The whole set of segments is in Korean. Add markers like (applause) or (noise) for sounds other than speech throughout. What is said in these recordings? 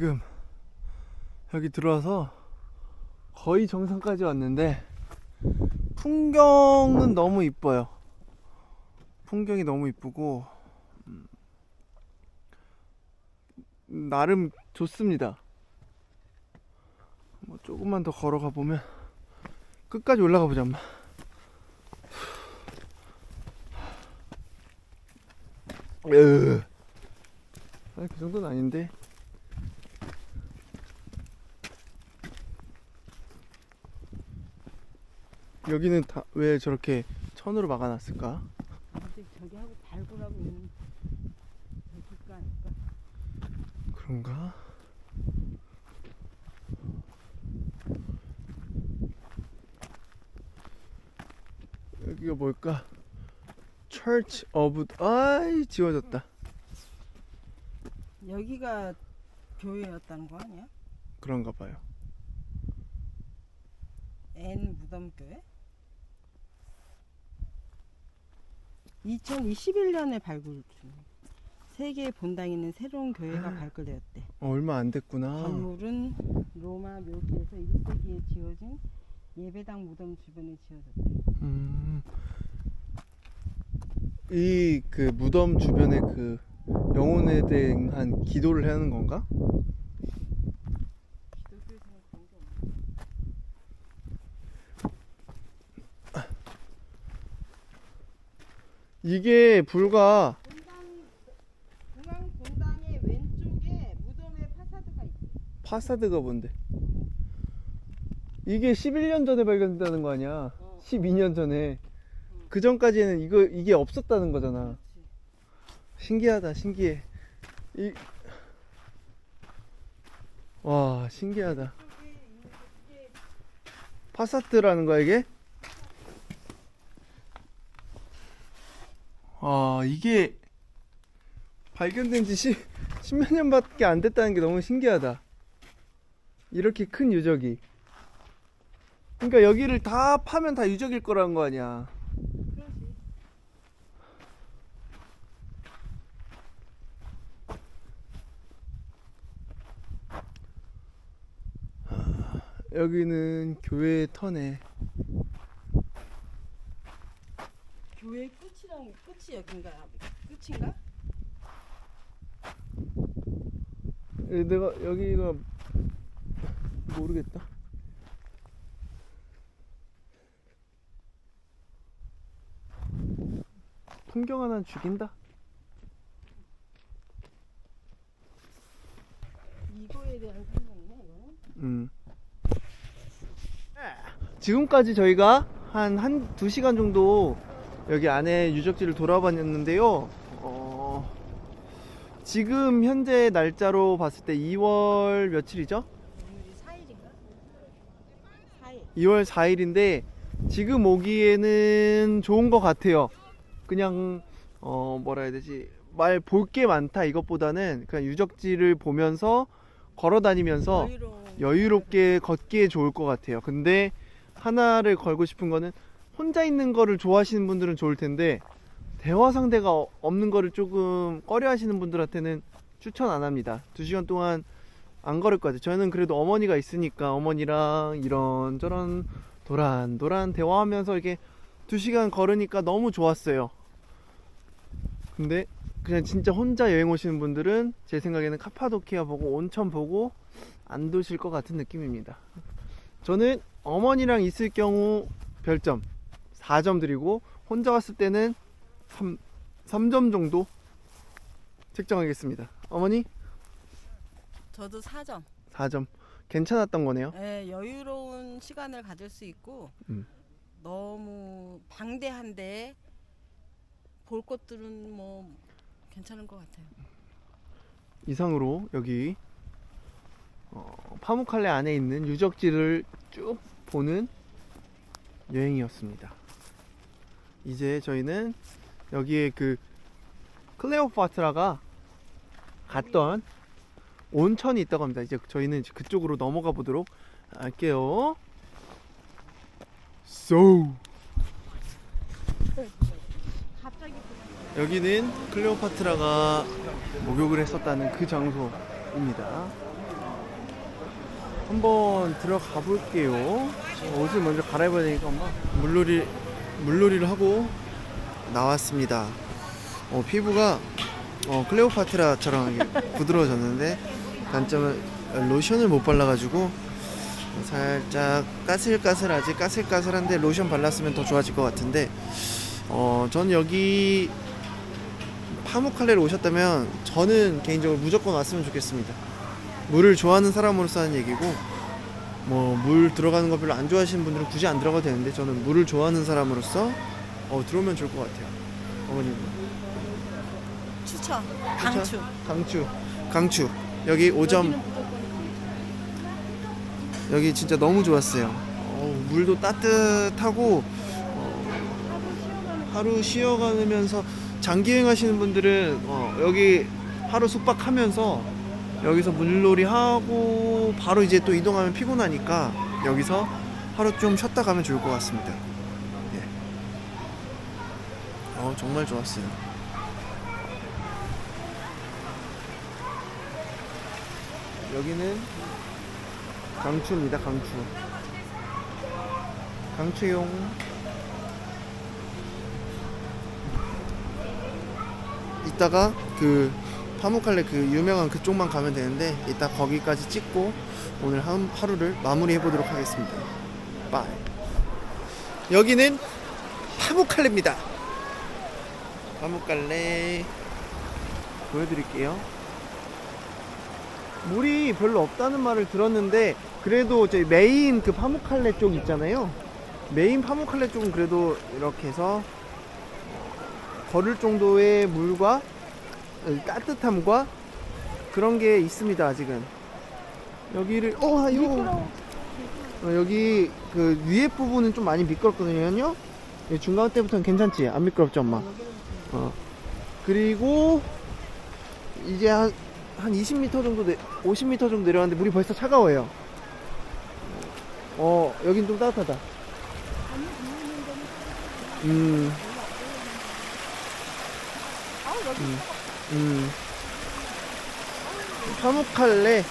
지금 여기 들어와서 거의 정상까지 왔는데 풍경은 너무 이뻐요. 풍경이 너무 이쁘고 음, 나름 좋습니다. 뭐 조금만 더 걸어가 보면 끝까지 올라가 보자. 엄마. 으. 아니 그 정도는 아닌데. 여기는 다 왜 저렇게 천으로 막아놨을까? 저기 하고 발굴하고 있는 여기가 아닐까? 그런가? 여기가 뭘까? Church of 아이 지워졌다. 여기가 교회였다는 거 아니야? 그런가 봐요. N 무덤교회? 2021년에 발굴 중. 세계에 본당 있는 새로운 교회가 발굴되었대. 어, 얼마 안 됐구나. 건물은 로마 묘지에서 1세기에 지어진 예배당 무덤 주변에 지어졌대. 음. 이 그 무덤 주변에 그 영혼에 대한 기도를 하는 건가? 기독교에서는 그런 게 없나? 이게 불과 본당 중앙 본당의 왼쪽에 무덤의 파사드가 있대. 파사드가 뭔데? 이게 11년 전에 발견됐다는 거 아니야? 어. 12년 전에. 그 전까지는 이거 이게 없었다는 거잖아. 신기하다, 신기해. 이 와, 신기하다. 파사트라는 거야, 이게? 아, 이게 발견된 지 10, 10몇 년밖에 안 됐다는 게 너무 신기하다. 이렇게 큰 유적이. 그러니까 여기를 다 파면 다 유적일 거라는 거 아니야. 여기는 교회 터네. 교회 끝이랑 끝이 여긴가? 끝인가? 에, 내가 여기가 모르겠다. 풍경 하나 죽인다. 이거에 대한 설명이네 이거는. 음. 지금까지 저희가 한, 한, 두 시간 정도 여기 안에 유적지를 돌아봤는데요. 어, 지금 현재 날짜로 봤을 때 2월 며칠이죠? 오늘이 4일인가? 4일. 2월 4일인데 지금 오기에는 좋은 것 같아요. 그냥 어 뭐라 해야 되지 말 볼 게 많다 이것보다는 그냥 유적지를 보면서 걸어 다니면서 여유롭게 걷기에 좋을 것 같아요. 근데 하나를 걸고 싶은 거는 혼자 있는 거를 좋아하시는 분들은 좋을 텐데 대화 상대가 어- 없는 거를 조금 꺼려 하시는 분들한테는 추천 안 합니다. 두 시간 동안 안 걸을 것 같아요. 저는 그래도 어머니가 있으니까 어머니랑 이런저런 도란도란 대화하면서 이렇게 두 시간 걸으니까 너무 좋았어요. 근데 그냥 진짜 혼자 여행 오시는 분들은 제 생각에는 카파도키아 보고 온천 보고 안 도실 것 같은 느낌입니다. 저는 어머니랑 있을 경우 별점 4점 드리고 혼자 왔을 때는 3, 3점 정도 책정하겠습니다. 어머니 저도 4점. 4점 괜찮았던 거네요. 예, 여유로운 시간을 가질 수 있고 음. 너무 방대한데 볼 것들은 뭐 괜찮은 것 같아요. 이상으로 여기 어, 파묵칼레 안에 있는 유적지를 쭉 보는 여행이었습니다. 이제 저희는 여기에 그 클레오파트라가 갔던 온천이 있다고 합니다. 이제 저희는 그쪽으로 넘어가 보도록 할게요. So 여기는 클레오파트라가 목욕을 했었다는 그 장소입니다. 한번 들어가 볼게요. 옷을 먼저 갈아입어야 되니까. 물놀이 물놀이를 하고 나왔습니다. 어, 피부가 어, 클레오파트라처럼 (laughs) 부드러워졌는데 단점은 로션을 못 발라가지고 살짝 까슬까슬하지 까슬까슬한데 로션 발랐으면 더 좋아질 것 같은데 어, 전 여기 파묵칼레를 오셨다면 저는 개인적으로 무조건 왔으면 좋겠습니다. 물을 좋아하는 사람으로서 하는 얘기고 뭐 물 들어가는 거 별로 안 좋아하시는 분들은 굳이 안 들어가도 되는데 저는 물을 좋아하는 사람으로서 어, 들어오면 좋을 것 같아요. 어머님. 추천. 강추. 강추. 강추. 여기 5점. 여기 진짜 너무 좋았어요. 어, 물도 따뜻하고 어, 하루 쉬어가면서 장기 여행하시는 분들은 어, 여기 하루 숙박하면서 여기서 물놀이 하고 바로 이제 또 이동하면 피곤하니까 여기서 하루 좀 쉬었다 가면 좋을 것 같습니다. 예. 어, 정말 좋았어요. 여기는 강추입니다. 강추. 강추용. 이따가 그 파묵칼레 그 유명한 그쪽만 가면 되는데 이따 거기까지 찍고 오늘 한, 하루를 마무리해 보도록 하겠습니다. 바이. 여기는 파묵칼레입니다. 파묵칼레 보여드릴게요. 물이 별로 없다는 말을 들었는데 그래도 저희 메인 그 파묵칼레 쪽 있잖아요. 메인 파묵칼레 쪽은 그래도 이렇게 해서 걸을 정도의 물과 따뜻함과 그런 게 있습니다 아직은 여기를 어 아유 어, 여기 그 위에 부분은 좀 많이 미끄럽거든요 이 중간 때부터는 괜찮지 안 미끄럽죠 엄마 어 그리고 이제 한, 한 20m 정도 내, 50m 정도 내려왔는데 물이 벌써 차가워요 어 여긴 좀 따뜻하다 음 음, 음. 파묵칼레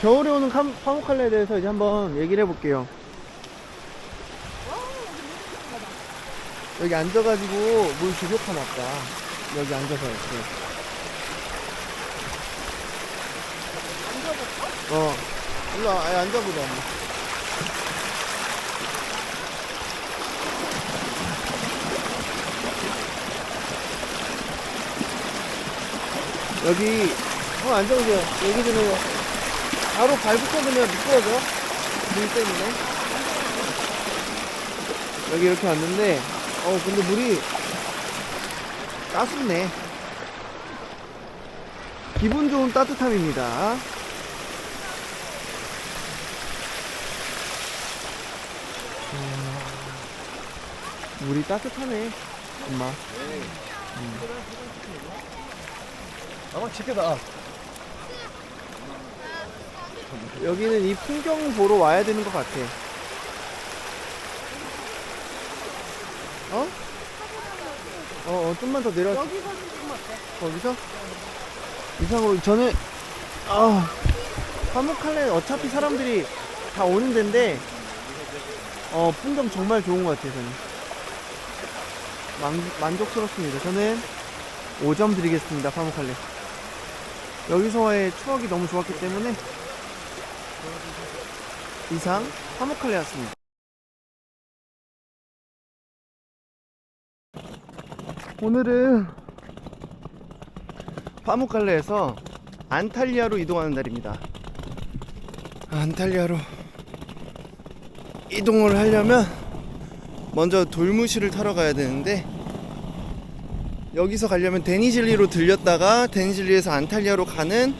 겨울에 오는 캄- 파묵칼레에 대해서 이제 한번 얘기를 해볼게요. 여기 앉아가지고 물 부족하나 봐. 여기 앉아서 이렇게. 어. 일로 와, 아예 앉아보자. 엄마. 여기 어 앉아보세요 여기 좀 해요. 바로 발붙여주면 미끄러져. 물 때문에. 여기 이렇게 왔는데 어 근데 물이 따숩네. 기분 좋은 따뜻함입니다. 음, 물이 따뜻하네 엄마 아마 지켜다. 여기는 이 풍경 보러 와야 되는 것 같아. 어? 어, 어 좀만 더 내려. 여기서 좀 어때? 거기서? 이상으로 저는 아 화목칼레 어차피 사람들이 다 오는 데인데 어 풍경 정말 좋은 것 같아요 저는 만, 만족스럽습니다 저는 5점 드리겠습니다 파묵칼레 여기서의 추억이 너무 좋았기 때문에 이상 파묵칼레였습니다 오늘은 파묵칼레에서 안탈리아로 이동하는 날입니다. 안탈리아로 이동을 하려면 먼저 돌무시를 타러 가야 되는데 여기서 가려면 데니질리로 들렸다가 데니질리에서 안탈리아로 가는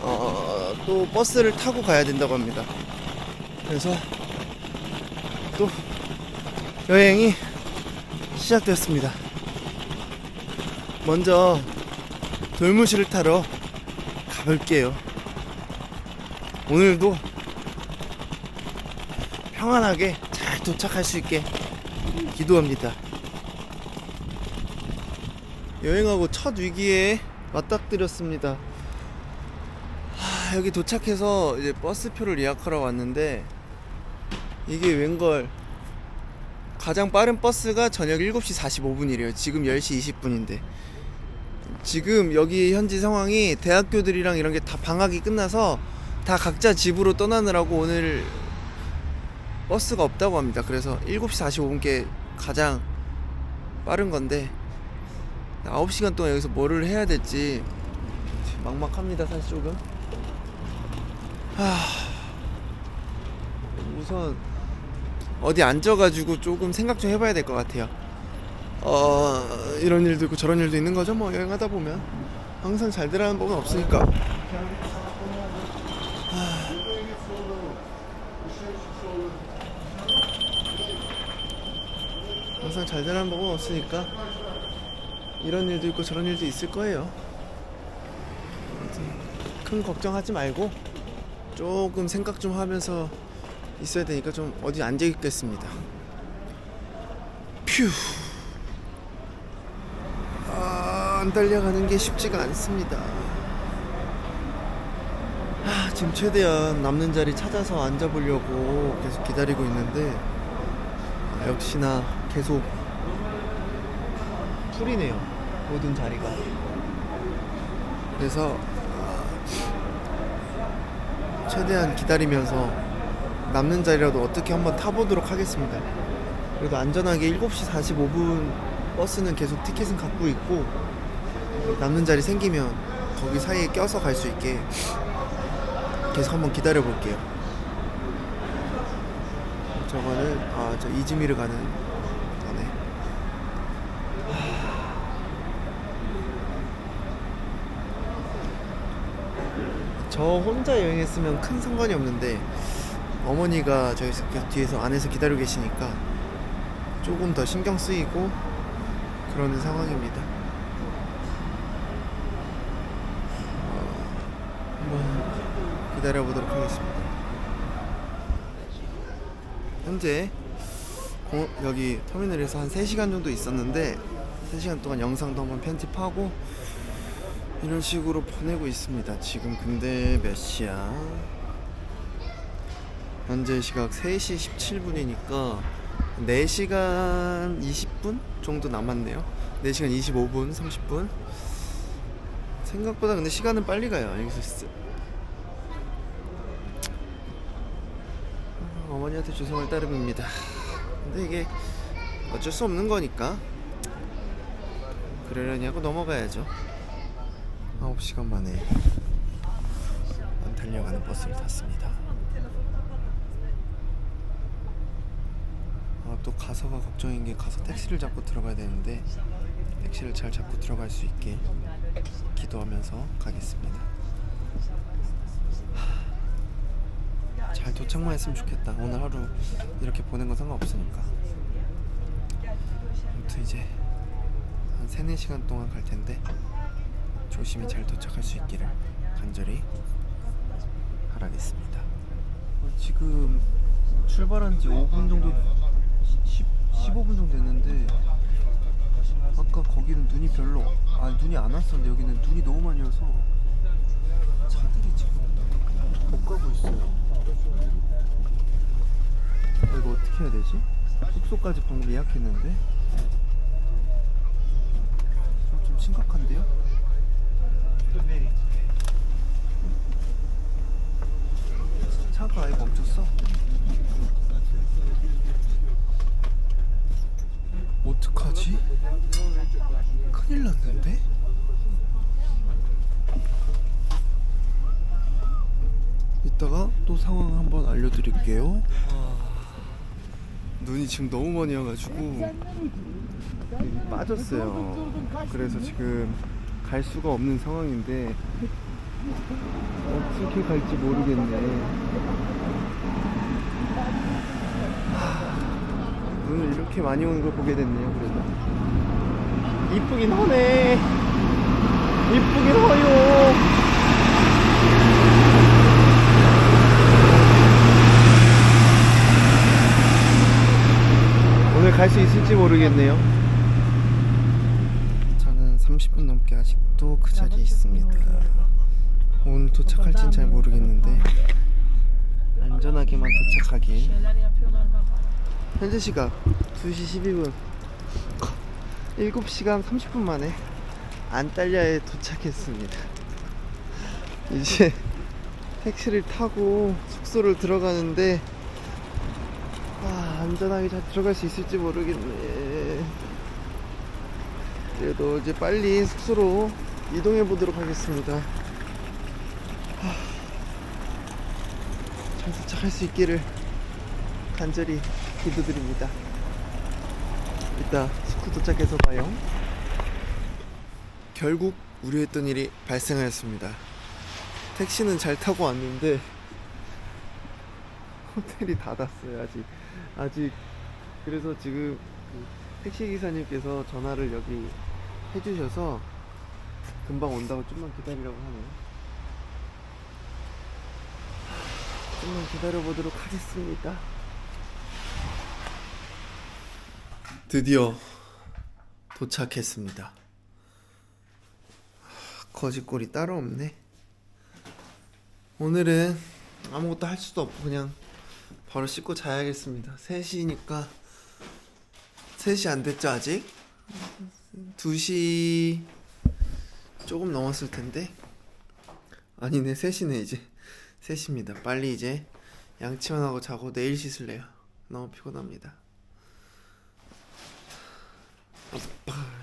어, 또 버스를 타고 가야 된다고 합니다. 그래서 또 여행이 시작되었습니다. 먼저 돌무시를 타러 가볼게요. 오늘도 평안하게 잘 도착할 수 있게 기도합니다. 여행하고 첫 위기에 맞닥뜨렸습니다. 하, 하, 여기 도착해서 이제 버스표를 예약하러 왔는데 이게 웬걸 가장 빠른 버스가 저녁 7시 45분이래요. 지금 10시 20분인데. 지금 여기 현지 상황이 대학교들이랑 이런 게 다 방학이 끝나서 다 각자 집으로 떠나느라고 오늘 버스가 없다고 합니다. 그래서 7시 45분께 가장 빠른 건데 9시간 동안 여기서 뭐를 해야 될지 막막합니다 사실 조금. 하... 우선 어디 앉아가지고 조금 생각 좀 해봐야 될 것 같아요. 어 이런 일도 있고 저런 일도 있는 거죠? 뭐 여행하다 보면. 항상 잘 되라는 법은 없으니까. 항상 잘 되라는 법은 없으니까 이런 일도 있고 저런 일도 있을 거예요 큰 걱정하지 말고 조금 생각 좀 하면서 있어야 되니까 좀 어디 앉아 있겠습니다. 퓨. 아, 안 달려가는 게 쉽지가 않습니다. 아, 지금 최대한 남는 자리 찾아서 앉아보려고 계속 기다리고 있는데 아, 역시나 계속 풀이네요. 모든 자리가. 그래서 아, 최대한 기다리면서 남는 자리라도 어떻게 한번 타보도록 하겠습니다. 그래도 안전하게 7시 45분 버스는 계속 티켓은 갖고 있고 남는 자리 생기면 거기 사이에 껴서 갈 수 있게 계속 한번 기다려 볼게요. 저거는 아 저 이즈미르 가는 거네. 저 혼자 여행했으면 큰 상관이 없는데 어머니가 계속 뒤에서 안에서 기다리고 계시니까 조금 더 신경 쓰이고 그러는 상황입니다. 어, 한번 기다려 보도록 하겠습니다. 현재 고- 여기 터미널에서 한 3시간 정도 있었는데 3시간 동안 영상도 한번 편집하고 이런 식으로 보내고 있습니다. 지금 근데 몇 시야? 현재 시각 3시 17분이니까 4시간 20분 정도 남았네요. 4시간 25분, 30분. 생각보다 근데 시간은 빨리 가요. 여기서 쓰... 어머니한테 죄송할 따름입니다. 근데 이게 어쩔 수 없는 거니까 그러려니 하고 넘어가야죠. 9시간 만에 안 달려가는 버스를 탔습니다. 아, 또 가서가 걱정인 게 가서 택시를 잡고 들어가야 되는데 택시를 잘 잡고 들어갈 수 있게 기도하면서 가겠습니다. 하, 잘 도착만 했으면 좋겠다. 오늘 하루 이렇게 보낸 건 상관없으니까. 아무튼 이제 한 3, 4시간 동안 갈 텐데 조심히 잘 도착할 수 있기를 간절히 바라겠습니다. 어, 지금 출발한 지 5분 정도 10, 15분 정도 됐는데 아까 거기는 눈이 별로 아 눈이 안 왔었는데 여기는 눈이 너무 많이 와서 차들이 지금 못 가고 있어요. 아, 이거 어떻게 해야 되지? 숙소까지 방금 예약했는데 좀, 좀 심각한데요? 차가 아예 멈췄어? 어떡하지? 큰일 났는데? 이따가 또 상황 한번 알려드릴게요. 눈이 지금 너무 많이 와가지고 빠졌어요. 그래서 지금 갈 수가 없는 상황인데 어떻게 갈지 모르겠네. 하, 눈을 이렇게 많이 오는 걸 보게 됐네요. 그래도 이쁘긴 하네. 이쁘긴 해요. 오늘 갈 수 있을지 모르겠네요. 저는 30분 넘게 아직도 그 자리에 있습니다. 오늘 도착할진 잘 모르겠는데 안전하게만 도착하길 현재 시각 2시 12분. 7시간 30분 만에 안달리아에 도착했습니다. 이제 택시를 타고 숙소를 들어가는데 아, 안전하게 잘 들어갈 수 있을지 모르겠네. 그래도 이제 빨리 숙소로 이동해 보도록 하겠습니다. 하, 잘 도착할 수 있기를 간절히 기도드립니다. 이따 숙소 도착해서 봐요. 결국 우려했던 일이 발생하였습니다. 택시는 잘 타고 왔는데 호텔이 닫았어요 아직. 아직 그래서 지금 그 택시 기사님께서 전화를 여기 해주셔서 금방 온다고 좀만 기다리라고 하네요. 좀만 기다려 보도록 하겠습니다. 드디어 도착했습니다. 거짓골이 따로 없네. 오늘은 아무것도 할 수도 없고 그냥 바로 씻고 자야겠습니다. 3시니까 3시 안 됐죠 아직? 2시 조금 넘었을 텐데. 아니네 3시네 이제. 3시입니다. 빨리 이제 양치만 하고 자고 내일 씻을래요. 너무 피곤합니다. 아빠